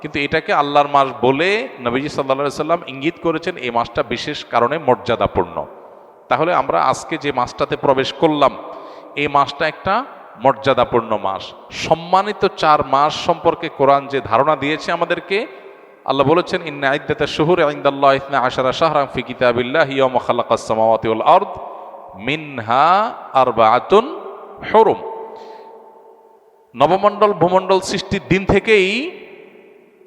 কিন্তু এটাকে আল্লাহর মাস বলে নবীজি সাল্লা সাল্লাম ইঙ্গিত করেছেন এই মাসটা বিশেষ কারণে মর্যাদাপূর্ণ। তাহলে আমরা আজকে যে মাসটাতে প্রবেশ করলাম, এই মাসটা একটা মর্যাদাপূর্ণ মাস। সম্মানিত চার মাস সম্পর্কে কোরআন যে ধারণা দিয়েছে আমাদেরকে, আল্লাহ বলেছেন, ইন্না আইদাতা শুহুর আইন্দাল্লাহ ইসনা আশারা শাহরাম ফি কিতাবিল্লাহ ইয়াউমা খালাকাস সামাওয়াতি ওয়াল আরদ মিনহা আরবাআতুন হুরুম। নবমণ্ডল, ভূমণ্ডল সৃষ্টির দিন থেকেই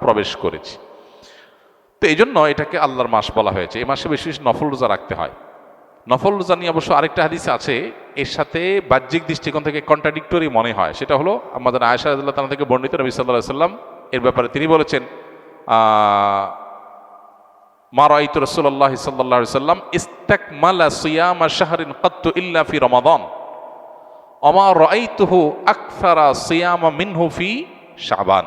প্রবেশ করেছি। তো এই জন্য এটাকে আল্লাহর মাস বলা হয়েছে। এই মাসে বেশি নফল রোজা রাখতে হয়। নফল রোজা নিয়ে অবশ্য আরেকটা হাদিস আছে। এর সাথে বাহ্যিক দৃষ্টিকোণ থেকে কন্ট্রাডিক্টরি মনে হয়। সেটা হলো আমাদের আয়সা আদুল্লাহ তালা থেকে বর্ণিত নবী সাল্লাহ সাল্লাম এর ব্যাপারে তিনি বলেছেন আহ, মা রাইতু রাসূলুল্লাহ সাল্লাল্লাহু আলাইহি সাল্লাম ইস্তাকমালা সিয়ামা শাহরিন কাত্তু ইল্লা ফি রমাদান। অমা রাইতুহু আকসারা সিয়ামা মিনহু ফি শাবান।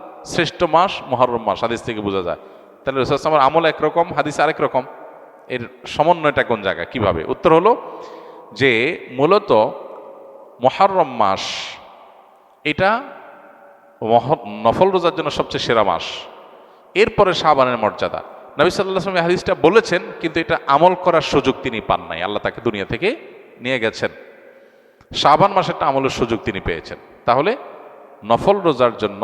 শ্রেষ্ঠ মাস, মহরম মাস, হাদিস থেকে বোঝা যায়। তাহলে রসুলামের আমল একরকম, হাদিস আরেক রকম। এর সমন্বয়টা কোন জায়গা কীভাবে? উত্তর হলো যে, মূলত মহরম মাস, এটা নফল রোজার জন্য সবচেয়ে সেরা মাস। এরপরে শাহবানের মর্যাদা। নবী সাল্লাহ আসলাম হাদিসটা বলেছেন, কিন্তু এটা আমল করার সুযোগ তিনি পান নাই। আল্লাহ তাকে দুনিয়া থেকে নিয়ে গেছেন। শাহবান মাসেরটা আমলের সুযোগ তিনি পেয়েছেন। তাহলে নফল রোজার জন্য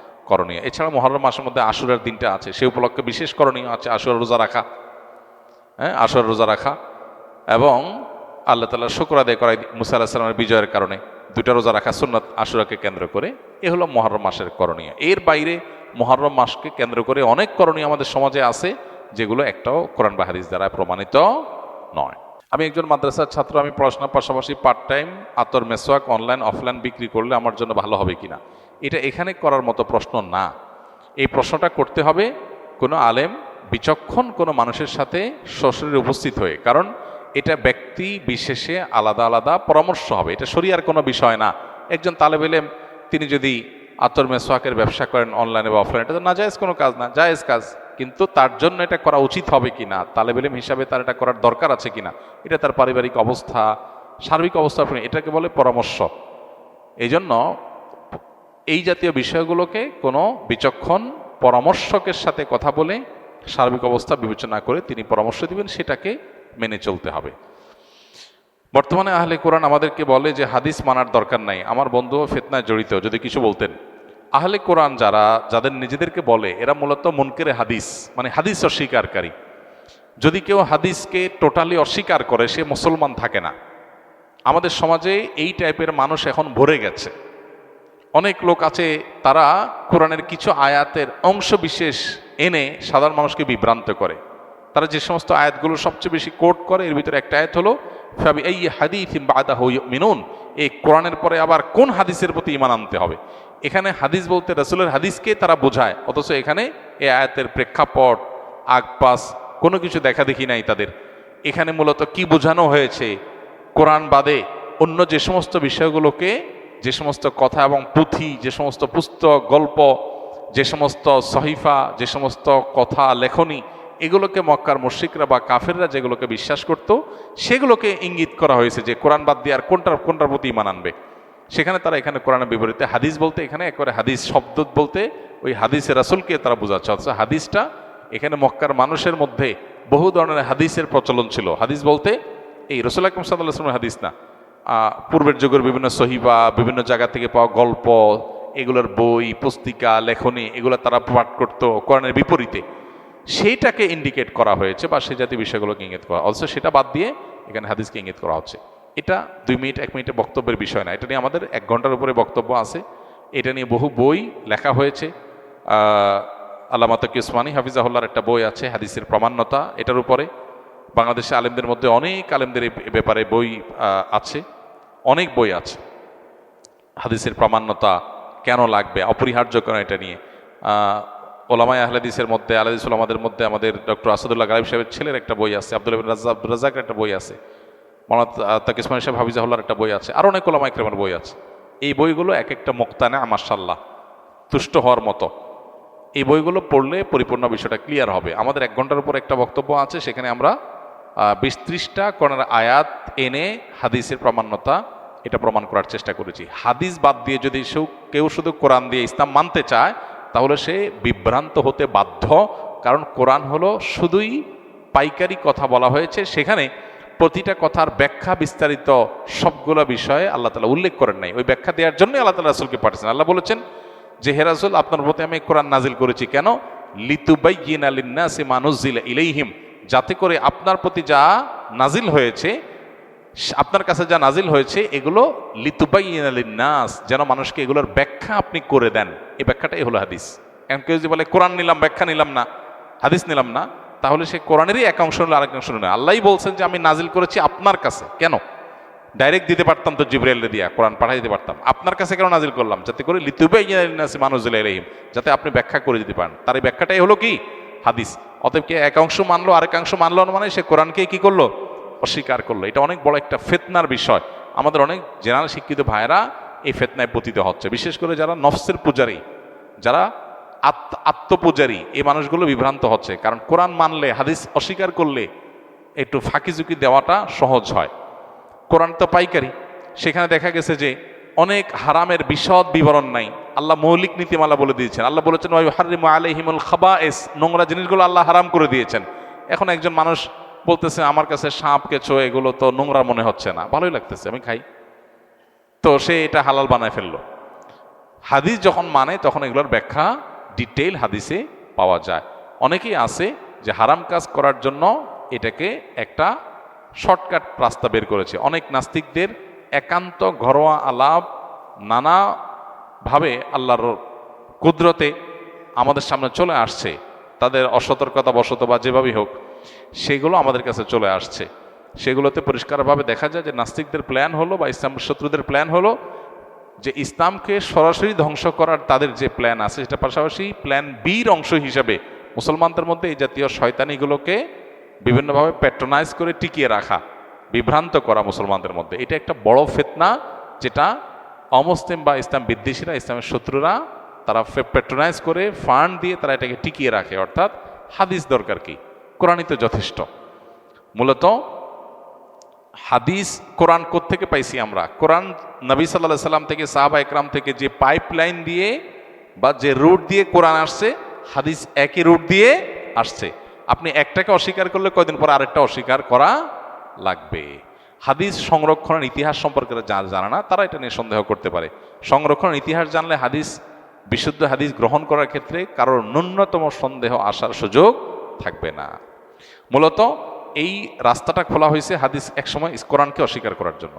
করণীয়। এছাড়া মহরম মাসের মধ্যে আশুরার দিনটা আছে। সে উপলক্ষে বিশেষ করণীয় আছে আশুরার রোজা রাখা। হ্যাঁ আশুরার রোজা রাখা। এবং আল্লাহ তালা শুক্র আদায় করাই মুসা আল্লাহ সাল্লামের বিজয়ের কারণে দুটা রোজা রাখা সুন্নাত আশুরাকে কেন্দ্র করে। এ হলো মহরম মাসের করণীয়। এর বাইরে মহরম মাসকে কেন্দ্র করে অনেক করণীয় আমাদের সমাজে আছে, যেগুলো একটাও কোরআন বা হাদিস দ্বারা প্রমাণিত নয়। আমি একজন মাদ্রাসার ছাত্র, আমি পড়াশোনার পাশাপাশি পার্ট টাইম আতর মেসোয়াক অনলাইন অফলাইন বিক্রি করলে আমার জন্য ভালো হবে কিনা? এটা এখানে করার মতো প্রশ্ন না। এই প্রশ্নটা করতে হবে কোনো আলেম বিচক্ষণ কোনো মানুষের সাথে সশরীরে উপস্থিত হয়ে। কারণ এটা ব্যক্তি বিশেষে আলাদা আলাদা পরামর্শ হবে। এটা শরিয়ার কোনো বিষয় না। একজন তালেব এলেম, তিনি যদি আতর মেসোয়াকের ব্যবসা করেন অনলাইনে বা অফলাইনে, এটা তো না জায়েজ কোনো কাজ না, জায়েজ কাজ। কিন্তু তার জন্য এটা করা উচিত হবে কিনা তালেব এলেম হিসাবে তার এটা করার দরকার আছে কিনা এটা তার পারিবারিক অবস্থা, সার্বিক অবস্থা এটাকে বলে পরামর্শ। এই জন্য এই জাতীয় বিষয়গুলোকে কোনো বিচক্ষণ পরামর্শকের সাথে কথা বলে সার্বিক অবস্থা বিবেচনা করে তিনি পরামর্শ দিবেন, সেটাকে মেনে চলতে হবে। বর্তমানে আহলে কোরআন আমাদেরকে বলে যে, হাদিস মানার দরকার নাই, আমার বন্ধুও ফেতনায় জড়িত, যদি কিছু বলতেন। আহলে কোরআন যারা, যাদের নিজেদেরকে বলে, এরা মূলত মনকেরে হাদিস মানে হাদিস অস্বীকারী। যদি কেউ হাদিসকে টোটালি অস্বীকার করে, সে মুসলমান থাকে না। আমাদের সমাজে এই টাইপের মানুষ এখন ভরে গেছে। অনেক লোক আছে, তারা কোরআনের কিছু আয়াতের অংশ বিশেষ এনে সাধারণ মানুষকে বিভ্রান্ত করে। তারা যে সমস্ত আয়াতগুলো সবচেয়ে বেশি কোট করে, এর ভিতরে একটা আয়াত হলো, ফাবি এই হাদিস বাদা মিনুন এই কোরআনের পরে আবার কোন হাদিসের প্রতি ইমান আনতে হবে? এখানে হাদিস বলতে রসুলের হাদিসকে তারা বোঝায়, অথচ এখানে এই আয়াতের প্রেক্ষাপট, আগপাস, কোনো কিছু দেখা দেখি নাই তাদের। এখানে মূলত কি বোঝানো হয়েছে? কোরআন বাদে অন্য যে সমস্ত বিষয়গুলোকে যে সমস্ত কথা এবং পুঁথি, যে সমস্ত পুস্তক, গল্প, যে সমস্ত সহিফা, যে সমস্ত কথা, লেখনী, এগুলোকে মক্কার মুশ্রিকরা বা কাফেররা যেগুলোকে বিশ্বাস করত, সেগুলোকে ইঙ্গিত করা হয়েছে যে কোরআন বাদ দিয়ে আর কোনটার কোনটার প্রতি ইমান আনবে। সেখানে তারা এখানে কোরআনের বিপরীতে হাদিস বলতে, এখানে একবারে হাদিস শব্দ বলতে, ওই হাদিসের রাসুলকে তারা বোঝাচ্ছে। অথচ হাদিসটা এখানে মক্কার মানুষের মধ্যে বহু ধরনের হাদিসের প্রচলন ছিল। হাদিস বলতে এই রসুল আকরম সাল্লাহ হাদিস না। পূর্বের যুগের বিভিন্ন সহিবা বিভিন্ন জায়গা থেকে পাওয়া গল্প এগুলোর বই পুস্তিকা লেখনী এগুলো তারা পাঠ করতো কোরআনের বিপরীতে। সেইটাকে ইন্ডিকেট করা হয়েছে বা সেই জাতীয় বিষয়গুলোকে ইঙ্গিত করা। অথচ সেটা বাদ দিয়ে এখানে হাদিসকে ইঙ্গিত করা হচ্ছে। এটা দুই মিনিট এক মিনিটে বক্তব্যের বিষয় না। এটা নিয়ে আমাদের এক ঘণ্টার উপরে বক্তব্য আছে। এটা নিয়ে বহু বই লেখা হয়েছে। আহ, আল্লামা তকি উসমানী হাফিজাহুল্লার একটা বই আছে হাদিসের প্রমাণ্যতা। এটার উপরে বাংলাদেশে আলেমদের মধ্যে অনেক আলেমদের ব্যাপারে বই আছে অনেক বই আছে। হাদিসের প্রামাণ্যতা কেন লাগবে অপরিহার্য কেন এটা নিয়ে? আহ, ওলামাই আহলাদিসের মধ্যে আলাদিস ওলামাদের মধ্যে আমাদের ডক্টর আসাদুল্লাহ গালিব সাহেবের ছেলের একটা বই আছে আব্দুল রাজা আব্দুল রাজাকের একটা বই আছে মৌলানা তাকিসমান সাহেব হাফিজাহুল্লার একটা বই আছে আর অনেক ওলামা ইকরামের বই আছে। এই বইগুলো এক একটা মোক্তানে মার্শাল্লাহ তুষ্ট হওয়ার মতো। এই বইগুলো পড়লে পরিপূর্ণ বিষয়টা ক্লিয়ার হবে। আমাদের এক ঘণ্টার উপর একটা বক্তব্য আছে সেখানে আমরা বিশ ত্রিশটা কোরআনের আয়াত এনে হাদিসের প্রামাণ্যতা এটা প্রমাণ করার চেষ্টা করেছি। হাদিস বাদ দিয়ে যদি কেউ শুধু কোরআন দিয়ে ইসলাম মানতে চায়, তাহলে সে বিভ্রান্ত হতে বাধ্য, কারণ কোরআন হলো শুধুই পাইকারি কথা বলা হয়েছে। সেখানে প্রতিটা কথার ব্যাখ্যা বিস্তারিত সবগুলো বিষয়ে আল্লাহ তালা উল্লেখ করেন নাই। ওই ব্যাখ্যা দেওয়ার জন্য আল্লাহ তালা রাসুলকে পাঠিয়েছেন। আল্লাহ বলেছেন, যে হেরাসুল আপনার প্রতি আমি কোরআন নাজিল করেছি কেন? লিতুবাইয়িন আলিন্নাসি মানুজিল ইলাইহিম। যাতে করে আপনার প্রতি যা নাজিল হয়েছে, আপনার কাছে যা নাজিল হয়েছে, এগুলো আলিন্নাস যেন মানুষকে এগুলোর ব্যাখ্যা আপনি করে দেন। এই ব্যাখ্যাটাই হলো হাদিস। এখন কেউ যদি বলে, কোরআন নিলাম, ব্যাখ্যা নিলাম না, হাদিস নিলাম না, তাহলে সে কোরআনেরই এক অংশ নিল আরেক অংশ নিল আল্লাহই বলছেন যে, আমি নাজিল করেছি আপনার কাছে। কেন? ডাইরেক্ট দিতে পারতাম তো জিব্রাইলে দিয়া, কোরআন পাঠাই দিতে পারতাম। আপনার কাছে কেন নাজিল করলাম? যাতে করে লিতুবাই রহিম যাতে আপনি ব্যাখ্যা করে দিতে পারেন। তার এই ব্যাখ্যাটাই হলো কি? হাদিস। অতএব কে একাংশ মানলো আরেকাংশ মানলো না মানে সে কোরআনকে কি করল? অস্বীকার করল। এটা অনেক বড় একটা ফেতনার বিষয়। আমাদের অনেক জেনারেল শিক্ষিত ভাইয়েরা এই ফেতনায় পতিত হচ্ছে। বিশেষ করে যারা নফসের পূজারী, যারা আত্ম আত্মপূজারী, এই মানুষগুলো বিভ্রান্ত হচ্ছে। কারণ কোরআন মানলে, হাদিস অস্বীকার করলে একটু ফাঁকি ঝুঁকি দেওয়াটা সহজ হয়। কোরআন তো পাইকারি। সেখানে দেখা গেছে যে অনেক হারামের বিশদ বিবরণ নাই। আল্লাহ মৌলিক নীতিমালা বলে দিয়েছেন। আল্লাহ বলেছেন হারিম আলহিমুল খাবা এস নোংরা জিনিসগুলো আল্লাহ হারাম করে দিয়েছেন। এখন একজন মানুষ বলতেছে, আমার কাছে সাপ, কেঁচো, এগুলো তো নোংরা মনে হচ্ছে না। ভালোই লাগতেছে, আমি খাই। তো সে এটা হালাল বানায় ফেলল। হাদিস যখন মানে তখন এগুলোর ব্যাখ্যা ডিটেইল হাদিসে পাওয়া যায়। অনেকেই আছে যে হারাম কাজ করার জন্য এটাকে একটা শর্টকাট রাস্তা বের করেছে। অনেক নাস্তিকদের একান্ত ঘরোয়া আলাপ নানাভাবে আল্লাহর কুদরতে আমাদের সামনে চলে আসছে, তাদের অসতর্কতা বশত বা যেভাবেই হোক, সেগুলো আমাদের কাছে চলে আসছে। সেগুলোতে পরিষ্কারভাবে দেখা যায় যে নাস্তিকদের প্ল্যান হলো বা ইসলাম শত্রুদের প্ল্যান হলো যে ইসলামকে সরাসরি ধ্বংস করার তাদের যে প্ল্যান আছে, সেটা পাশাপাশি প্ল্যান বির অংশ হিসাবে মুসলমানদের মধ্যে এই জাতীয় শয়তানিগুলোকে বিভিন্নভাবে প্যাট্রোনাইজ করে টিকিয়ে রাখা, বিভ্রান্ত করা মুসলমানদের মধ্যে। এটা একটা বড় ফেতনা যেটা অমুসলিম বা ইসলাম বিদ্বেষীরা, ইসলামের শত্রুরা, তারা প্যাট্রোনাইজ করে ফান্ড দিয়ে তারা এটাকে টিকিয়ে রাখে। অর্থাৎ হাদিস দরকার কি? কোরআনই তো যথেষ্ট। মূলত হাদিস কোরআন থেকে পাইছি আমরা? কোরআন নবী সাল্লাহ সাল্লাম থেকে, সাহাবা একরাম থেকে যে পাইপ লাইন দিয়ে বা যে রুট দিয়ে কোরআন আসছে, হাদিস একই রুট দিয়ে আসছে। আপনি একটাকে অস্বীকার করলে কয়দিন পর আরেকটা অস্বীকার করা লাগবে? হাদিস সংরক্ষণের ইতিহাস সম্পর্কে যার জানে না, তারা এটা নিয়ে সন্দেহ করতে পারে। সংরক্ষণের ইতিহাস জানলে হাদিস, বিশুদ্ধ হাদিস গ্রহণ করার ক্ষেত্রে কারোর ন্যূনতম সন্দেহ আসার সুযোগ থাকবে না। মূলত এই রাস্তাটা খোলা হয়েছে হাদিস একসময় কোরআনকে অস্বীকার করার জন্য।